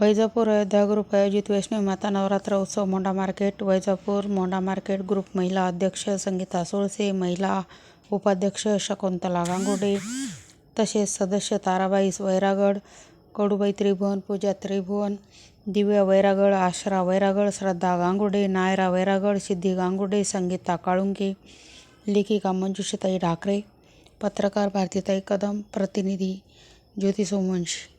Vaijapur Ayodhya group आयोजित वैष्णवी माता नवरात्र उत्सव Monda market Vaijapur Monda market group महिला अध्यक्ष संगीता सोळसे महिला उपाध्यक्ष शकुंतला गांगुडे तसेच सदस्य ताराबाई वैरागड कडूबाई त्रिभुवन पूजा त्रिभुवन दिव्या वैरागड आशरा वैरागड श्रद्धा गांगुडे नायरा वैरागड सिद्धी गांगुडे संगीता काळुंगे लेखिका मंजुषताई ढाकरे पत्रकार भारतीताई कदम प्रतिनिधी ज्योती सोमवंशी